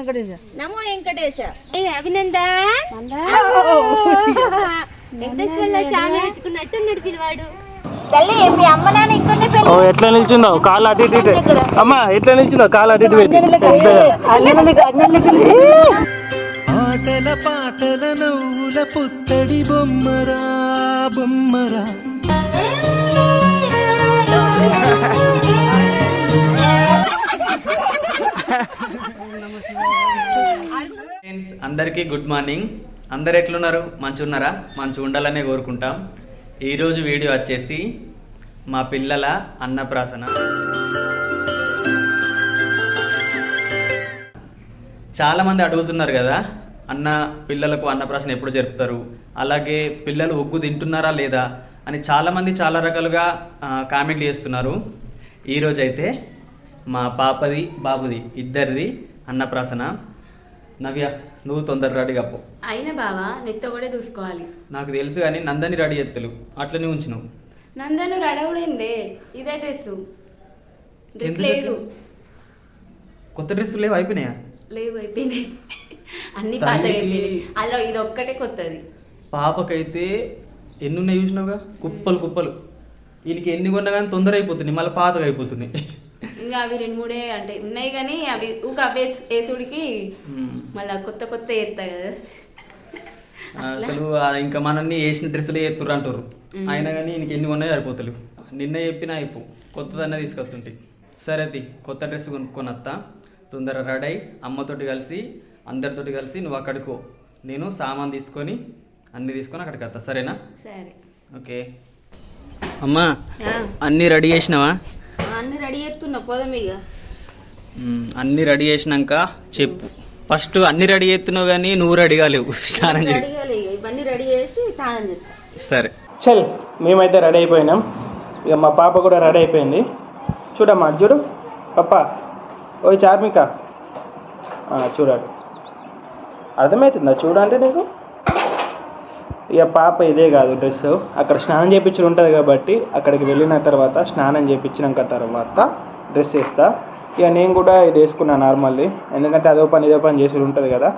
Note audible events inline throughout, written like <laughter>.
వెంకటేశ. నమో వెంకటేశ. అభినందన్ వెంకటేశ్వర్ల చాలా పిల్లవాడు. ఎట్లా నిల్చుందో కాలు అటు ఇటు ఇటు. అమ్మా ఎట్లా నిల్చుందో కాలు అటు ఇటు ఆటల పాటల నవ్వుల పుత్తడి బొమ్మరా బొమ్మరా. <laughs> ఫ్రెండ్స్ అందరికీ గుడ్ మార్నింగ్ అందరు ఎట్లున్నారు? మంచిగా ఉన్నారా మంచిగా ఉండాలనే కోరుకుంటాం. ఈరోజు వీడియో వచ్చేసి మా పిల్లల అన్నప్రాసన. చాలామంది అడుగుతున్నారు కదా అన్న పిల్లలకు అన్నప్రాసన ఎప్పుడు జరుపుతారు? అలాగే పిల్లలు ఒగ్గు తింటున్నారా లేదా? అని చాలామంది చాలా రకాలుగా కామెంట్లు చేస్తున్నారు. ఈరోజైతే మా పాపది బాబుది ఇద్దరిది అన్నప్రాసన. నవ్య నువ్వు తొందర రెడీ కప్పు అయినా బావా నెత్త కూడా చూసుకోవాలి. నాకు తెలుసు కానీ నందని రెడీ ఎత్తులు అట్లనే ఉంచినావు నందను రడవుడేందే? ఇదే డ్రెస్ డ్రెస్ ఎందుకు? లేదు. కొత్త డ్రెస్సులు లేవు అయిపోయినాయా? లేవు అయిపోయినాయి. అన్ని పాత తల్లికి- అయిపోయినాయి. అలా ఇది ఒక్కటే కొత్తది. పాపకైతే ఎన్ని ఉన్నాయి చూసినావుగా? కుప్పలు కుప్పలు. వీనికి ఎన్ని కొన్నా కానీ తొందర అయిపోతున్నాయి. మళ్ళీ పాతగా అయిపోతున్నాయి. ఇంకా అవి రెండు మూడే అంటే ఉన్నాయి కానీ అవి ఊక అవే వేసుడికి. మళ్ళా కొత్త కొత్త వేస్తాయి కదా. అసలు ఇంకా మనల్ని వేసిన డ్రెస్సులే ఎత్తురు అంటారు అయినా కానీ ఈయనకి ఎన్ని కొన్నా సరిపోతలేవు. నిన్న చెప్పిన అయిపో కొత్తదన్న తీసుకొస్తుంటే. సరే అది కొత్త డ్రెస్ కొనుక్కొని వస్తా తొందర రెడీ అయి అమ్మతోటి కలిసి అందరితోటి కలిసి నువ్వు అక్కడికో నేను సామాన్ తీసుకొని అన్నీ తీసుకొని అక్కడికి వస్తా సరేనా? సరే. ఓకే. అమ్మా అన్నీ రెడీ చేసినావా? అన్ని రెడీ చేస్తున్నా పోదాం ఇక. అన్నీ రెడీ చేసినాక చెప్పు. ఫస్ట్ అన్నీ రెడీ చేస్తున్నావు కానీ నువ్వు రెడీ కాలేవు. స్నానం ఇక. ఇవన్నీ రెడీ చేసి స్నానం చేస్తా. సరే. చల్ మేమైతే రెడీ అయిపోయినాం. ఇక మా పాప కూడా రెడీ అయిపోయింది. చూడమ్మా చూడు. పప్ప ఓ చార్మిక. ఆ, చూడాలి అర్థమవుతుందా? చూడండి నీకు. ఇక పాప ఇదే కాదు డ్రెస్ అక్కడ స్నానం చేయించి ఉంటుంది కాబట్టి అక్కడికి వెళ్ళిన తర్వాత స్నానం చేయించినాక తర్వాత డ్రెస్ వేస్తా ఇక నేను కూడా ఇది వేసుకున్నాను నార్మల్లీ ఎందుకంటే అదో పని ఇదో పని చేసి ఉంటుంది కదా.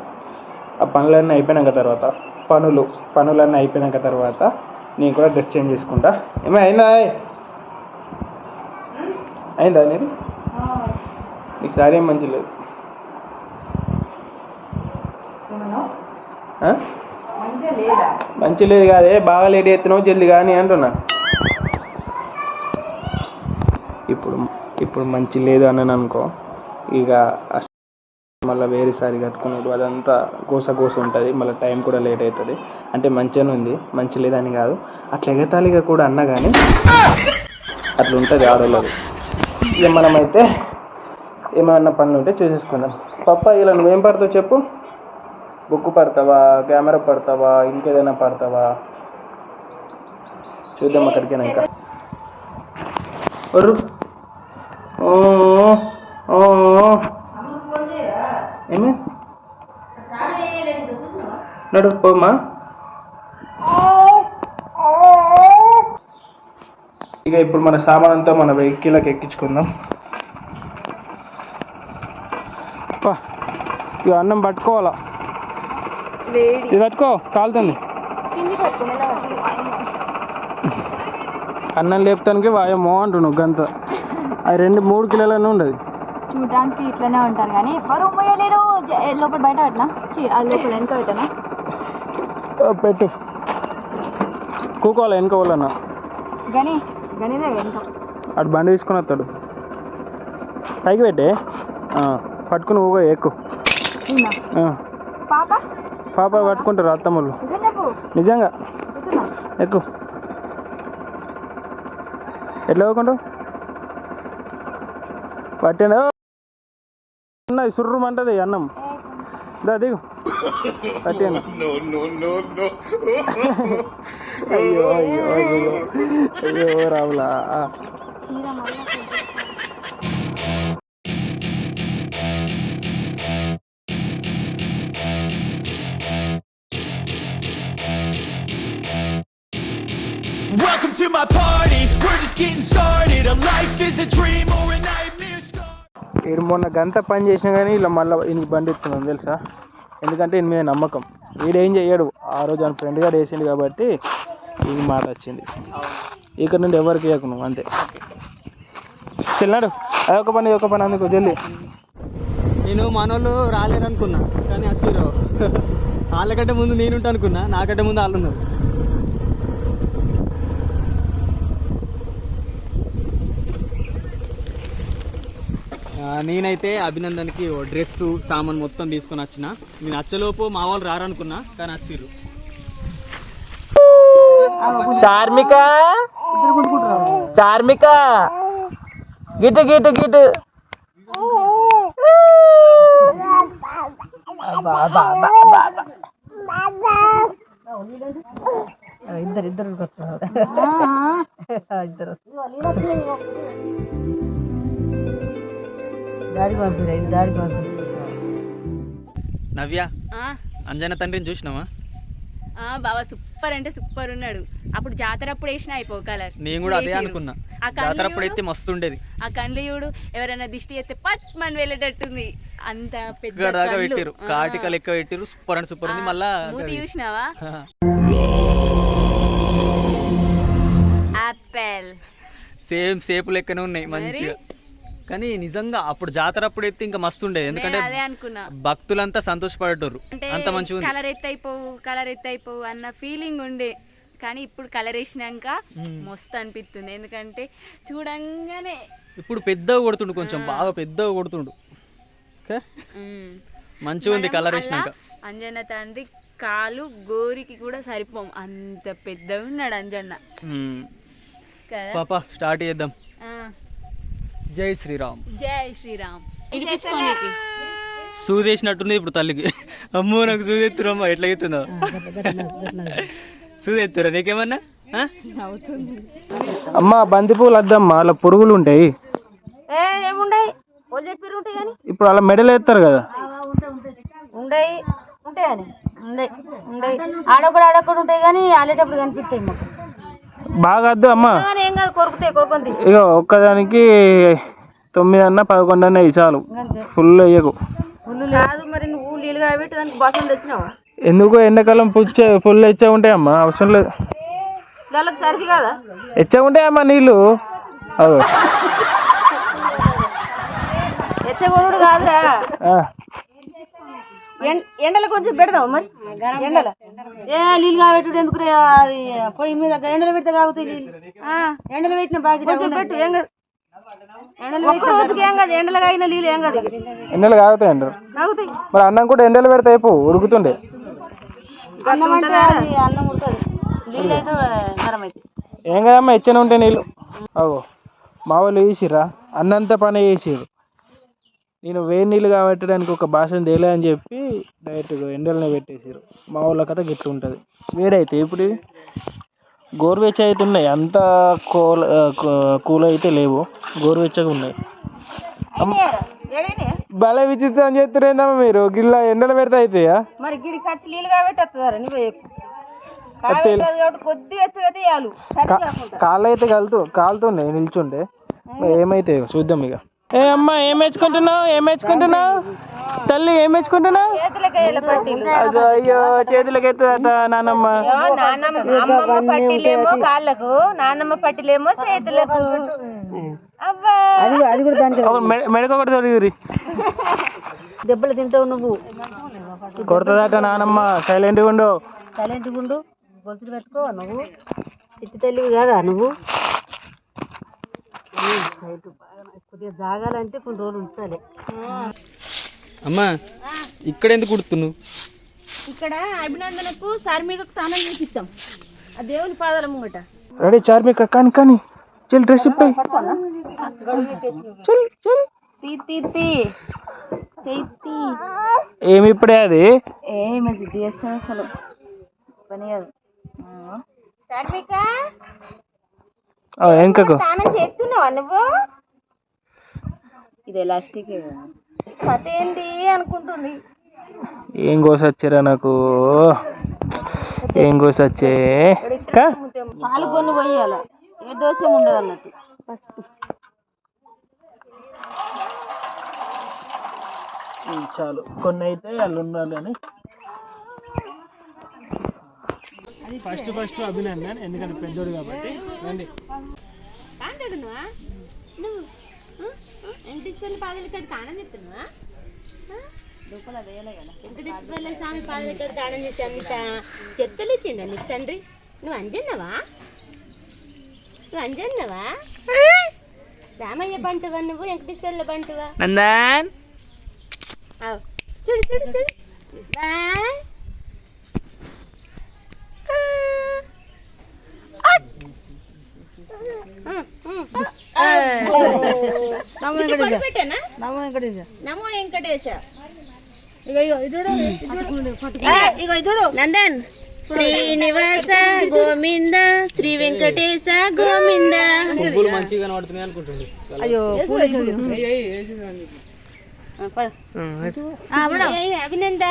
ఆ పనులన్నీ అయిపోయినాక తర్వాత పనులు పనులన్నీ అయిపోయినాక తర్వాత నేను కూడా డ్రెస్ చేంజ్ చేసుకుంటా. ఏమో అయిందా? అయిందా నీది? ఈ సారీ ఏం మంచి లేదు? మంచి లేదు కాదే బాగా లేట్ ఎత్తినావు జల్ది కానీ అంటున్నా. ఇప్పుడు ఇప్పుడు మంచి లేదు అని అనుకో ఇక మళ్ళీ వేరేసారి సారి అదంతా గోస గోస ఉంటుంది మళ్ళీ టైం కూడా లేట్ అవుతుంది అంటే మంచిగానే ఉంది మంచి లేదని కాదు. అట్లా ఎగతాళిగా కూడా అన్నా కానీ అట్లా ఉంటుంది ఆడవాళ్ళది ఇక మనమైతే ఏమైనా పనులు ఉంటే చూసేసుకుందాం. పప్ప ఇలా నువ్వేం పడతావు చెప్పు. బుక్ పడతావా? కెమెరా పడతావా? ఇంకేదైనా పడతావా? చూద్దాం అక్కడికైనా ఇంకా. ఒర్రు. ఓ ఏమి? నడు పోమ్మా. ఇక ఇప్పుడు మన సామాన్ అంతా మన వెహికల్కి ఎక్కించుకుందాం. ఇక అన్నం పట్టుకోవాలా? ఇది పట్టుకో కాలుతుంది. అన్నం లేపుతానికి వాయమో అంటున్నావు గంత. అది రెండు మూడు కిలోలనే ఉండదు. చూడడానికి ఇట్లనే ఉంటారు కానీ ఎవరు పోయలేరు లోపల బయట అట్లా లోపల వెనక పెట్టనా? పెట్టు. కూకోవాలి వెనుక వాళ్ళన్న గని గనిదే వెనక. అటు బండి తీసుకుని వస్తాడు. పైకి పెట్టే. పట్టుకుని ఊగో ఎక్కు. ఈయన. ఆ, పాప పాప పట్టుకుంటారు అత్తమ్మలు నిజంగా? కూర్చున్నా. ఎక్కు. ఎట్లా ఊకుంటావు పట్టిన? ఉన్నది సుర్రుమంటది అన్నం. దా దిగు. పట్టాను? అయ్యో అయ్యో అయ్యో. అయ్యో రావులా my party. We're just getting started. A life is a dream or a nightmare మొన్న గంట పని చేసినా కానీ ఇలా మళ్ళీ ఈయనకి బండి ఎత్తున్నాం తెలుసా? ఎందుకంటే ఈయన మీద నమ్మకం. వీడేం చెయ్యడు. ఆ రోజు ఆయన ఫ్రెండ్ గారు వేసిండు కాబట్టి ఈ మాట వచ్చింది. ఇక్కడ నుండి ఎవరికి ఇవ్వకు నువ్వు అంతే. చెల్లినాడు అదొక పని ఇదొక పని అందుకు జల్లి నేను మనోళ్ళు రాలేదనుకున్నా కానీ వచ్చిర్రు <laughs> వాళ్ళకంటే ముందు నేను ఉంటా అనుకున్నా నాకంటే ముందు వాళ్ళు ఉన్నారు నేనైతే అభినందన్కి ఓ డ్రెస్సు సామాన్ మొత్తం తీసుకొని వచ్చిన. నేను వచ్చేలోపు మా వాళ్ళు రారనుకున్నా కానీ వచ్చిర్రు. చార్మిక? చార్మిక? గిటు గిటు గిటు. ఇద్దరు ఇద్దరు ఇద్దరు. నవ్య ఆ, అంజన తండ్రిని చూసినావా? ఆ, బావ సూపర్ అంటే సూపర్ ఉన్నాడు. అప్పుడు జాతర అప్పుడు వేసిన అయిపో కలర్. నేను కూడా అదే అనుకున్నా. ఆ జాతర అప్పుడు అయితే మస్తు ఉండేది. ఆ కండ్లు చూడు ఎవరైనా దిష్టి ఎత్తే పట్ మన వెళ్ళేటట్టుంది. అంత పెద్ద దాకా. పెట్టిరు ఆ. కాటిక లెక్క పెట్టిరు సూపర్ అండ్ సూపర్ ఉంది. మళ్ళా మూతి చూసినావా? యాపిల్ సేమ్ సేపు లెక్కనే ఉన్నాయి మంచిగా. కానీ నిజంగా అప్పుడు జాతర అప్పుడు అయితే ఇంకా మస్తు ఉండేది. ఎందుకంటే అదే అనుకున్నా. భక్తులంతా సంతోషపడేటోరు. అంటే అంత మంచిగా ఉంది. కలర్ ఎత్తైపోవు కలర్ ఎత్తైపోవు అన్న ఫీలింగ్ ఉండే. కానీ ఇప్పుడు కలర్ వేసినాక మస్తు అనిపిస్తుంది. ఎందుకంటే చూడంగానే ఇప్పుడు పెద్దగా కొడుతుండు కొంచెం బాగా పెద్దగా కొడుతుండు. ఓకే. మంచిగా ఉంది కలర్ వేసినాక. అంజన్న తండ్రి కాలు గోరికి కూడా సరిపోం. అంత పెద్దగా ఉన్నాడు అంజన్న. పాప స్టార్ట్ చేద్దాం. జై శ్రీరామ్. జై శ్రీరామ్. ఇడిపించుకోనికి సూదేసినట్టుంది ఇప్పుడు తల్లికి. అమ్మో నాకు సూదెత్తురమ్మా ఎట్లా అవుతుందో సూదెత్తురా నీకేమన్నా? అమ్మ బంతిపూలు వద్దమ్మా అలా పురుగులు ఉంటాయి. ఉంటాయి ఇప్పుడు అలా మెడలు వేస్తారు కదా. ఉండయి ఉంటాయని ఉండయి ఉండయి ఆడొకడు ఆడొకడు ఉంటాయి కానీ ఆడేటప్పుడు కనిపిస్తాయి మాకు. బాగా వద్దు అమ్మ. ఇక ఒక్కదానికి తొమ్మిది అన్న పదకొండు అన్న చాలు ఫుల్ వేయకు. ఎందుకు ఎండాకాలం పుచ్చే ఫుల్ ఎచ్చగా ఉంటాయమ్మా అవసరం లేదు. ఎచ్చగా ఉంటాయమ్మా నీళ్ళు. అదో. ఎండలో కొంచెం పెడదాం మరి? ఎండల? ఏ నీళ్ళు కాబెట్టుడు ఎందుకు రే? అది పొయ్యి మీద ఎండలో పెడితే కాగుతాయి నీళ్ళు. ఆ, ఎండలో పెట్టిన బాగా కొంచెం పెట్టు ఏం కాదు. ఎండలో ఒక్క రోజుకి ఏం కాదు ఎండలో కాగిన నీళ్ళు ఏం కాదు ఎండలు కాగుతాయి అంటారు. కాగుతాయి. మరి అన్నం కూడా ఎండలు పెడితే అయిపో ఉడుకుతుండే అన్నం అంటే అది అన్నం ఉంటుంది. నీళ్ళు అయితే నరం అయితే ఏం కదమ్మా ఎచ్చనే ఉంటాయి నీళ్ళు. అగో మా వాళ్ళు వేసిర్రా. అన్నంత పని చేసిర్రు. నేను వేడి నీళ్ళు కాబట్టడానికి ఒక భాషను తేలే అని చెప్పి డైరెక్ట్ ఎండలనే పెట్టేసారు మా వాళ్ళ కథ గిట్ల ఉంటుంది. వేడైతే ఇప్పుడు ఇవి గోరువెచ్చ అయితే ఉన్నాయి. అంత కూల్ కూల్ అయితే లేవు. గోరువెచ్చగా ఉన్నాయి. భలే విచిత్రం చేస్తారేందమ్మా మీరు. గిల్ల ఎండలు పెడితే అవుతాయా మరి గిడి ఖర్చు నీళ్ళు కాబట్టి వస్తుందా నువ్వు కాళ్ళు అయితే కాలుతూ కాలుతున్నాయి నిల్చుంటే మరి ఏమైతే చూద్దాం ఇక. ఏ అమ్మా ఏం మెచ్చుకుంటున్నావు ఏం మెచ్చుకుంటున్నావు తల్లి ఏం మెచ్చుకుంటున్నావు అదో అయ్యో చేతులకి ఎత్తుదట నానమ్మ పట్టీలేమో కాళ్ళకు నాన్నమ్మ పట్టీలేమో చేతులకు. మెడక ఒకటి తొడిగిరి దెబ్బలు తింటావు నువ్వు. కొడుతుందట నానమ్మ సైలెంట్గా ఉండు. సైలెంట్ గుండు గొలుసులు పెట్టుకో నువ్వు. ఇట్టి తెలివి కాదా నువ్వు? కొద్దిగా జాగాలంటే కొన్ని రోజులు ఉంచాలి అమ్మా ఇక్కడ ఎందుకు కుడుతున్నావు ఇక్కడ అభినందనకు సార్మికకు తానం చేపిస్తాం ఆ దేవుని పాదాల ముంగట. రెడీ చార్మిక కానీ కానీ. చల్ డ్రెస్ ఇప్పాయి చల్ చల్. తీ తీ తీ. చెయ్యి తీ. ఏమి ఇప్పుడే అది? ఏమి చేస్తాను అసలు. పని కాదు. కార్మిక ఆ, వెనకకు స్నానం చేస్తున్నావా నువ్వు? ఇది ఎలాస్టిక్ కథ ఏంటి అనుకుంటుంది. ఏం కోసొచ్చారా నాకు? ఏం కోసొచ్చే? పాలు కొన్ని పోయాల ఏ దోషం ఉండదు అన్నట్టు. ఫస్ట్ చాలు. కొన్ని అయితే వాళ్ళు ఉండాలి అని. ఫస్ట్ ఫస్ట్ అభినందన్ ఎందుకంటే పెద్దోడు కాబట్టి. రండి. కాంటది నువ్వా నువ్వు వెంకటేశ్వర్ల పాదలు ఇక్కడ తాళం చెప్తున్నావా వెంకటేశ్వర్ల స్వామి పాదలు ఇక్కడ తాళం చేసి అంత చెత్తలు ఇచ్చిండ నీకు తండ్రి? నువ్వు అంజన్నవా? నువ్వు అంజన్నవా? రామయ్య బంటువా నువ్వు వెంకటేశ్వర్ల బంటువా? నందన్. చూడు చూడు చూడు. బాయ్ నమో వెంకటేశ నందన్. శ్రీనివాస గోవింద శ్రీ వెంకటేశ గోవింద. పువ్వులు మంచిగా కనబడుతున్నాయి అనుకుంటుంది అభినంద.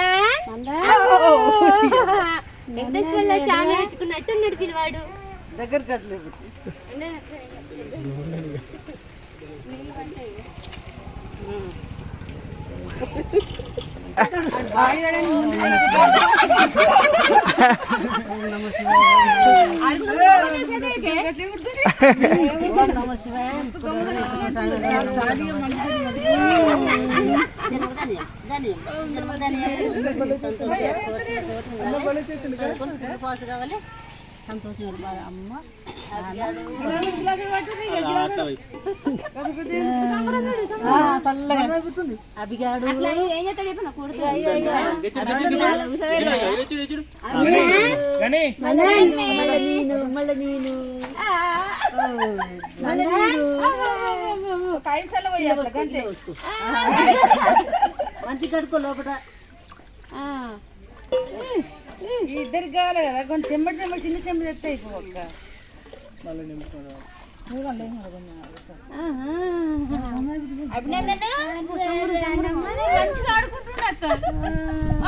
వెంకటేశ్వర్లో చాలా నేర్చుకున్నట్టు నడిపినవాడు దగ్గర ఏం చేస్తాడు మంచి కడుకో లోపల ఇద్దరికి కావాలి కదా కొంచెం చెమ్మటి చెమ్మటి చిన్న చెమ్మటి చెప్తే అయిపోక అభినందన? మంచిగా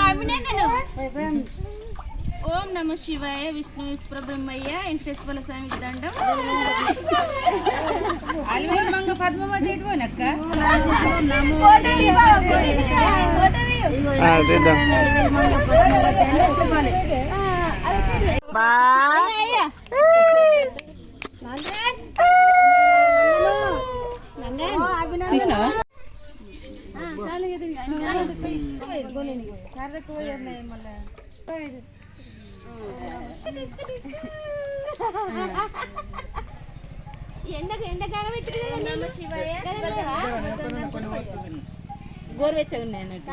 అభినందన. ఓం నమ శివాయ విష్ణు బ్రహ్మయ్య వెంకటేశ్వర స్వామి దండం మంగ పద్మవతి ఎటు పోయినక్క ఎండకు ఎండ కాగబెట్టి నమ శివాయ గోరువెచ్చగా ఉన్నాయి అన్నట్టు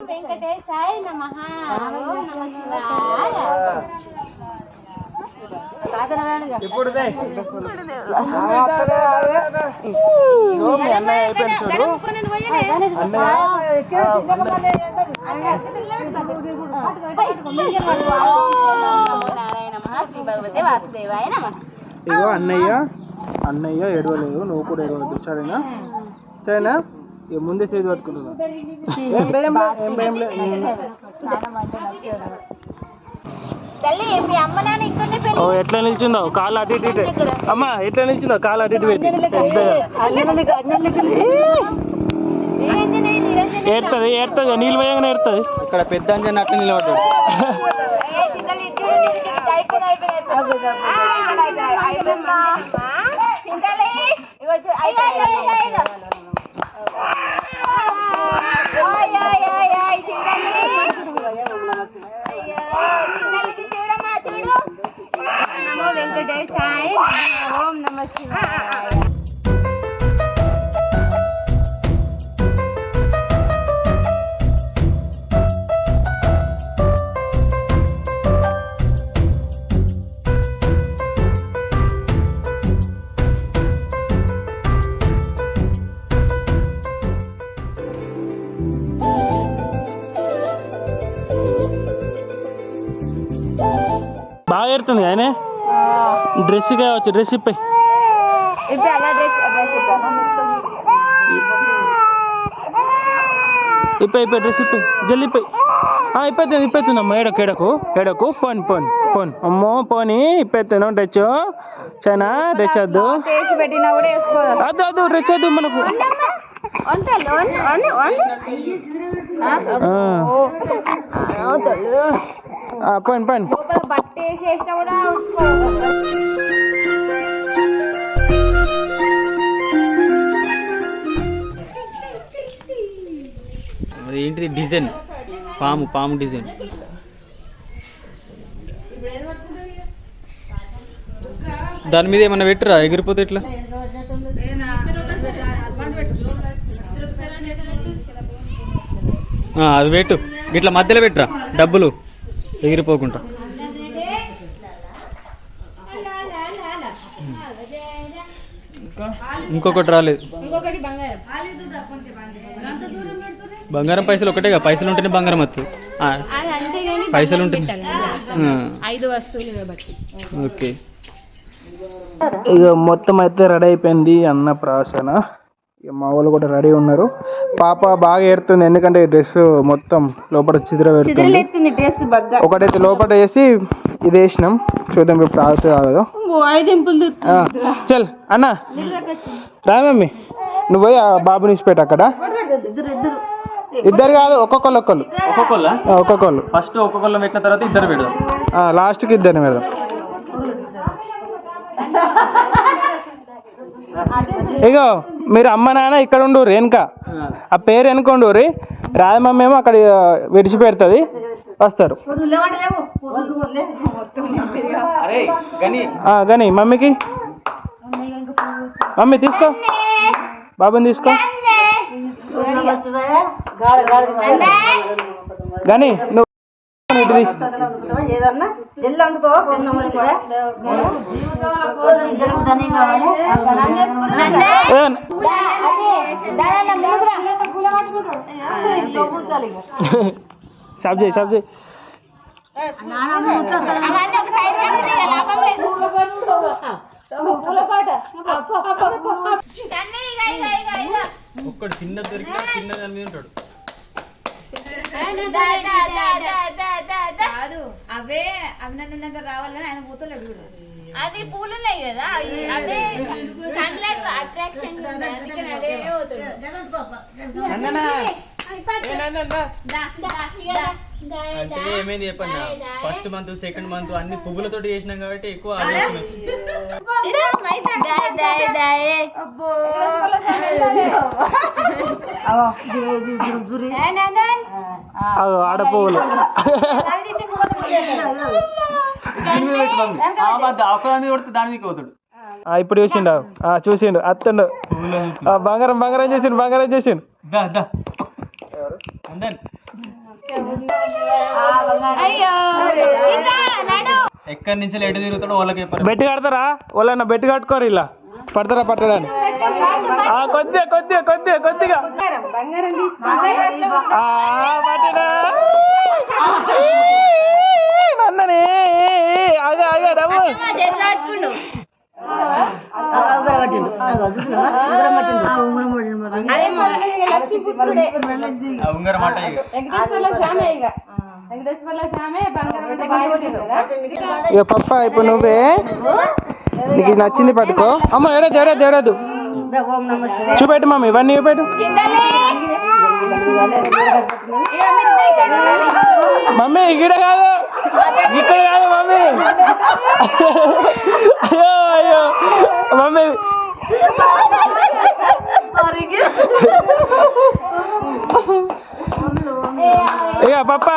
వెంకటేశాయ నమః ఓం నమ శివాయ ఇప్పుడు అన్నయ్య అయిపోయింది చూడు ఇగో అన్నయ్య అన్నయ్య ఎడవలేదు నువ్వు కూడా ఎడవద్దు సరేనా? సరేనా? ఇక ముందే చేతి పట్టుకుంటున్నా. ఏం భయం ఏం భయం లే. ఓ ఎట్లా నిల్చుందో కాలు అటు ఇటు ఇటు. అమ్మా ఎట్లా నిల్చుందో కాలు అటు ఇటు పెట్టి. ఏడుతుంది? ఏడుతుంది? నీళ్ళు వేయగానే ఏడుతుంది? ఇక్కడ పెద్ద అంజన్ అట్లా నిలబడ్డాడు. నమో వెంకటేశాయ ఓం డ్రెస్ కావచ్చు డ్రెస్ ఇప్పాయి ఇప్పై. ఇప్పై డ్రెస్ ఇప్పై జల్ది ఇప్పై ఇప్పైతుంది ఇప్పైతుంది అమ్మ ఏడకు ఏడకు ఏడకు. పోని పోని పోని అమ్మో పోని ఇప్పైతున్నావు డ్రెస్ చైనా కూడా వేసుకోవాలి. అద్దు అద్దు రెచ్చొద్దు మనకు. ఆ. పోయిన పోయిన. ఏంటిది డిజైన్? పాము పాము డిజైన్. దాని మీద ఏమన్నా పెట్టురా? ఎగిరిపోతే ఎట్లా? ఆ, అది పెట్టు. ఇట్లా మధ్యలో పెట్టురా? డబ్బులు. ఎగిరిపోకుండా ఇంకొకటి రాలేదు. బంగారం పైసలు ఒకటే కదా పైసలు ఉంటేనే బంగారం వస్తుంది పైసలు ఉంటే ఐదు వస్తువులు ఓకే. ఇక మొత్తం అయితే రెడీ అయిపోయింది అన్న ప్రాసన. ఇక మా వాళ్ళు కూడా రెడీ ఉన్నారు. పాప బాగా ఏడుతుంది ఎందుకంటే డ్రెస్ మొత్తం లోపల చిద్ర పెడుతుంది. డ్రెస్ ఒకటైతే లోపల వేసి ఇది వేసినాం. చూద్దాం ఇప్పుడు ఆగుతుంది ఆగదు ఆ, చల్ అన్న. రా మమ్మీ. నువ్వు పోయి ఆ బాబుని ఇచ్చిపెట్టు అక్కడ. ఇద్దరు ఇద్దరు ఇద్దరు కాదు ఒక్కొక్కరు ఒక్కళ్ళు ఒక్కొక్కళ్ళ? ఒక్కొక్కళ్ళు. ఫస్ట్ ఒక్కొక్కళ్ళ పెట్టిన తర్వాత ఇద్దరు పెడదాం. ఆ, లాస్ట్కి ఇద్దరిని పెడదాం. <laughs> ఇగో మీరు అమ్మ నాన్న ఇక్కడ ఉండు రేణుక ఆ. పేరు వెనుకోండు రీ. రాజమమ్మ ఏమో అక్కడ విడిచిపెడుతుంది. వస్తారు. అరే గని. ఆ, గని మమ్మీకి. మమ్మీ తీసుకో. బాబుని తీసుకో. గని నువ్వు సబ్ చేయి సబ్ చేయి. ఒక్కడు చిన్న దొరికినా చిన్న దాని మీద ఉంటాడు. కాదు అవే అభినందన్ దగ్గర రావాలని ఆయన పోతలేడు చూడు అది పూలు ఉన్నాయి కదా అవి- అదే సన్లైట్ అట్రాక్షన్ అందుకని అదే పోతుంది అంటే ఏమైంది చెప్పండి ఫస్ట్ మంత్ సెకండ్ మంత్ అన్ని పువ్వులతోటి చేసినాం కాబట్టి ఎక్కువ ఆలోచన వచ్చింది అగో, ఆడ పువ్వులు ఒకదాని మీద కొడితే దాని మీద పోతాడు. ఆ, ఇప్పుడు చూసిండు? ఆ, చూసిండు. అత్తండు ఆ, బంగారం బంగారం చేసిండు బంగారం చేసిండు. దా దా. అందన్ ఎక్కడి నుంచి ఎటు తిరుగుతాడో వాళ్ళకి బెట్టి కడతారా? వాళ్ళన్న బెట్టి కట్టుకోరు ఇలా. పడతారా పట్టడానికి ఆ, కొద్దిగా కొద్దిగా కొద్దిగా కొద్దిగా. ఆ, పట్టినా నన్ననే అదే అదే ఆ ఉంగరం ఇక. ఇక పప్ప ఇప్పుడు నువ్వే? నీకు నచ్చింది పట్టుకో. అమ్మ ఏడదు ఏడదు ఏడదు చూపెట్టు మమ్మీ ఇవన్నీ చూపెట్టు. మమ్మీ ఇక్కడ కాదు. ఇక్కడ కాదు మమ్మీ. అయ్యో అయ్యో. మమ్మీ. ఇక పప్ప.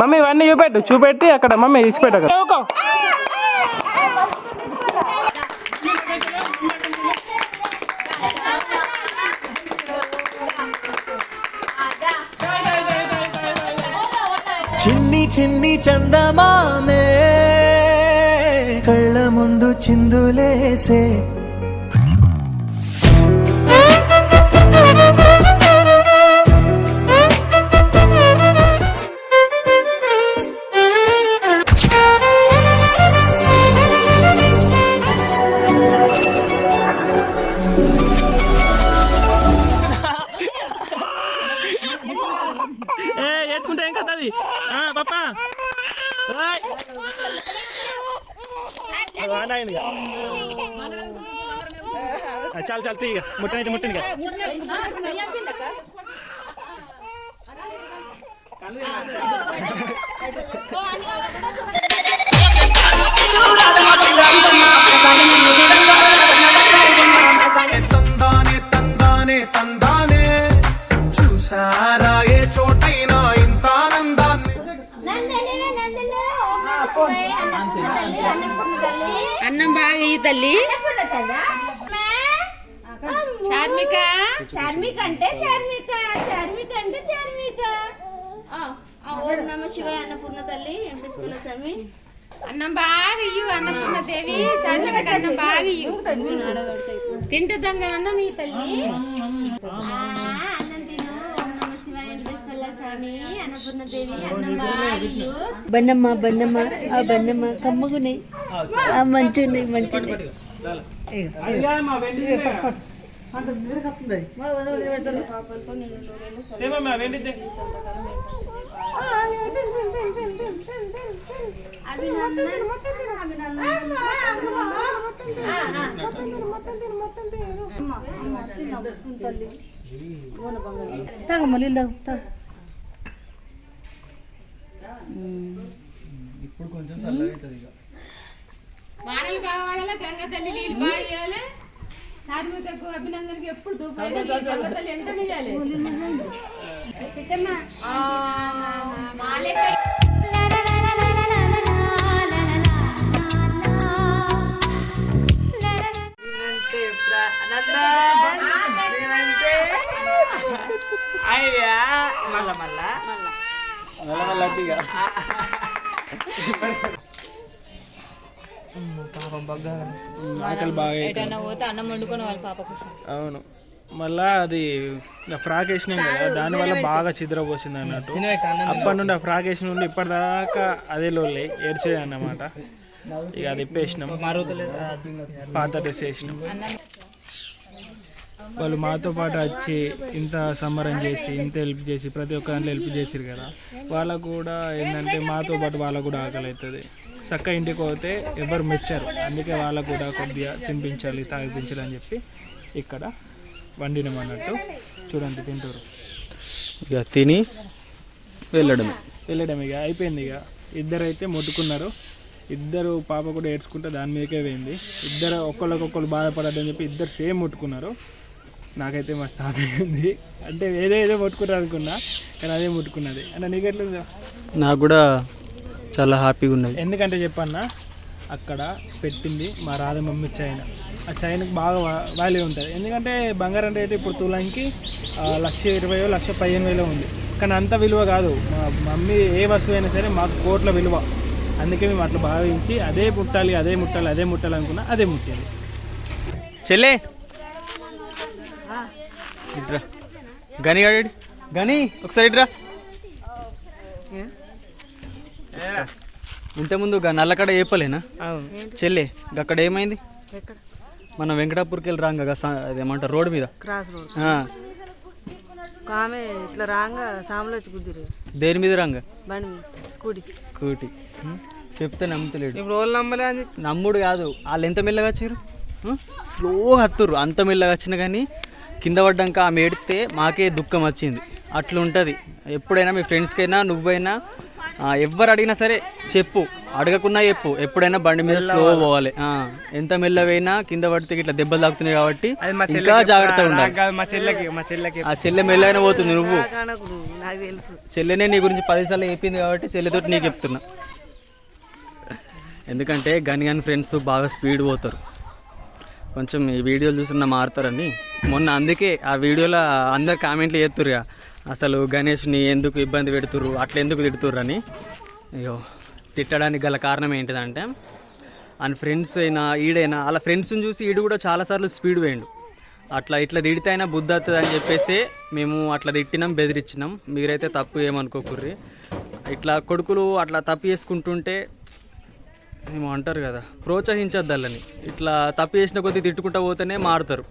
మమ్మీ ఇవన్నీ చూపెట్టు. చూపెట్టి అక్కడ మమ్మీ ఇచ్చిపెట్టు అక్కడ చిన్ని చిన్ని చందమామే కళ్ళ ముందు చిందులేసే ముట్టనైతే ముట్టని ఇక. తందానే తందానే తందానే. చూసారా ఏ చోటైనా ఇంత ఆనందాన్ని? అన్నం బాగా ఈ తల్లి. చార్మిక? చార్మిక? అంటే చార్మిక చార్మిక అంటే చార్మిక. ఆ, ఆ, ఓం నమ శివాయ అన్నపూర్ణ తల్లి స్వామి అన్నం బాగా ఇయ్యు అన్నపూర్ణ దేవి. చార్మిక అన్నం బాగా ఇయ్యు. అన్నం ఈ తల్లి. ఆ, అన్నం తిను. ఓం నమ శివాయ ఎంపీస్కుల స్వామి అన్నపూర్ణ దేవి. అన్నం బాగా ఇయ్యు. బన్నమ్మ బన్నమ్మ ఆ బన్నమ్మ కమ్మగున్నాయి ఆ మంచిగున్నాయి మంచిగున్నాయి ఏమమ్మా, వెండితే. తాగమ్మ నీళ్ళు తాగు తాగు వానలు బాగా వాడాలి గంగ తల్లి నీళ్ళు బాగా ఇవ్వాలి చార్మికకు అభినందనకి ఎప్పుడు దూపాలి మళ్ళా మళ్ళా. పాపం బగ్గా ఆకలి బాగా. పోతే అన్నం వండుకొని వాళ్ళ పాప కోసం అవును. మళ్ళా అది ఇక ఫ్రాక్ వేసినాం కదా దానివల్ల బాగా చిద్రపోసింది అన్నట్టు. అప్పటి నుండి ఆ ఫ్రాక్ వేసిన నుండి ఇప్పటిదాకా అదే లోలే ఏడ్చేది అన్నమాట. ఇక అది ఇప్పేసినాం. పాత డ్రెస్ వేసినాం. వాళ్ళు మాతో పాటు వచ్చి ఇంత సంబరం చేసి ఇంత హెల్ప్ చేసి ప్రతి ఒక్క దాంట్లో హెల్ప్ చేసిరు కదా. వాళ్ళకు కూడా ఏంటంటే మాతో పాటు వాళ్ళకు కూడా ఆకలి అవుతుంది. చక్క ఇంటికి పోతే ఎవరు మెచ్చారు? అందుకే వాళ్ళకు కూడా కొద్దిగా తినిపించాలి తాగిపించాలి అని చెప్పి ఇక్కడ వండినాం అన్నట్టు చూడండి తింటారు ఇక తిని వెళ్ళడం వెళ్ళడం ఇక అయిపోయింది ఇక. ఇద్దరు అయితే మొట్టుకున్నారు. ఇద్దరు పాప కూడా ఏడ్చుకుంటే దాని మీదకే పోయింది. ఇద్దరు ఒకళ్ళకొకళ్ళు బాధపడద్దని చెప్పి ఇద్దరు సేమ్ ముట్టుకున్నారు. నాకైతే మస్తు ఉంది. అంటే ఏదో ఏదో ముట్టుకున్నారు అనుకున్నా కానీ అదే ముట్టుకున్నది. అంటే నీకెట్లుంది నాకు కూడా చాలా హ్యాపీగా ఉన్నది ఎందుకంటే చెప్పన్నా అక్కడ పెట్టింది మా రాధ మమ్మీ చైన్. ఆ చైన్కి బాగా వాల్యూ ఉంటుంది. ఎందుకంటే బంగారం రేటు ఇప్పుడు తులానికి లక్ష ఇరవయో లక్ష పదిహేను వేలో ఉంది. కానీ అంత విలువ కాదు. మా మమ్మీ ఏ వస్తువు అయినా సరే మాకు కోట్ల విలువ. అందుకే మేము అట్లా భావించి అదే ముట్టాలి అదే ముట్టాలి అదే ముట్టాలి అనుకున్నా అదే ముట్టింది. చెల్లే! ఇట్రా. గని గాడి గని? ఒకసారి ఇట్రా. ఇంతకుముందు నల్లకడ చెప్పలేనా చెల్లె అక్కడ ఏమైంది? మన వెంకటాపూర్కి వెళ్ళి రాంగ అదేమంటారు రోడ్ మీద? క్రాస్ రోడ్ ఆ, ఒక ఆమె ఇట్లా రాంగా సాములో వచ్చి గుద్దిరు. దేని మీద రాంగ? బండి స్కూటీ. స్కూటీ? చెప్తే నమ్ముతలేడు. ఇప్పుడు వాళ్ళు నమ్మలే అని నమ్ముడు కాదు. వాళ్ళు ఎంత మెల్లగా వచ్చారు స్లోగా హత్తురు అంత మెల్లగా వచ్చిన కానీ కింద పడ్డాక ఆమె ఏడితే మాకే దుఃఖం వచ్చింది. అట్లా ఉంటుంది ఎప్పుడైనా మీ ఫ్రెండ్స్కైనా నువ్వైనా ఆ, ఎవ్వరు అడిగినా సరే చెప్పు. అడగకున్నా చెప్పు. ఎప్పుడైనా బండి మీద స్లో పోవాలి. ఆ, ఎంత మెల్లవైనా కింద పడితే ఇట్లా దెబ్బలు తాకుతున్నాయి కాబట్టి ఇంకా జాగ్రత్తగా ఉండాలి. మా చెల్లెకి మా చెల్లెకి. ఆ చెల్లె మెల్లగానే పోతుంది నువ్వు. కనకు నాకు తెలుసు. చెల్లెనే నీ గురించి పదిసార్లు చెప్పింది కాబట్టి చెల్లెతోటి నీకు చెప్తున్నా. ఎందుకంటే గని గని ఫ్రెండ్స్ బాగా స్పీడ్ పోతారు. కొంచెం ఈ వీడియోలు చూసిన మారుతారని. మొన్న అందుకే ఆ వీడియోలో అందరు కామెంట్లు చేస్తుర్రుగా. అసలు గణేష్ని ఎందుకు ఇబ్బంది పెడుతుర్రు అట్లా ఎందుకు తిడుతుర్రు అని. అయ్యో తిట్టడానికి గల కారణం ఏంటిదంటే ఆయన ఫ్రెండ్స్ అయినా ఈడైనా అలా ఫ్రెండ్స్ని చూసి ఈడు కూడా చాలాసార్లు స్పీడ్ పోయిండు. అట్లా ఇట్లా తిడితే అయినా బుద్ధి అవుతుంది అని చెప్పేసి మేము అట్లా తిట్టినాం బెదిరించినాం మీరైతే తప్పు ఏమనుకోకుర్రి. ఇట్లా కొడుకులు అట్లా తప్పు చేసుకుంటుంటే ఏమో అంటారు కదా ప్రోత్సహించద్దు వాళ్ళని. ఇట్లా తప్పు చేసిన కొద్దీ తిట్టుకుంటూ పోతేనే మారుతారు.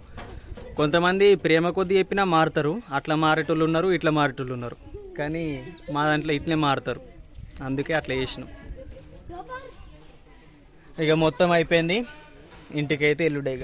కొంతమంది ప్రేమ కొద్ది చెప్పినా మారుతారు. అట్లా మారేటోళ్ళు ఉన్నారు ఇట్లా మారేటోళ్ళు ఉన్నారు. కానీ మా దాంట్లో ఇట్లే మారుతారు. అందుకే అట్లా చేసినాం. ఇక మొత్తం అయిపోయింది. ఇంటికైతే ఎల్లుడే ఇక.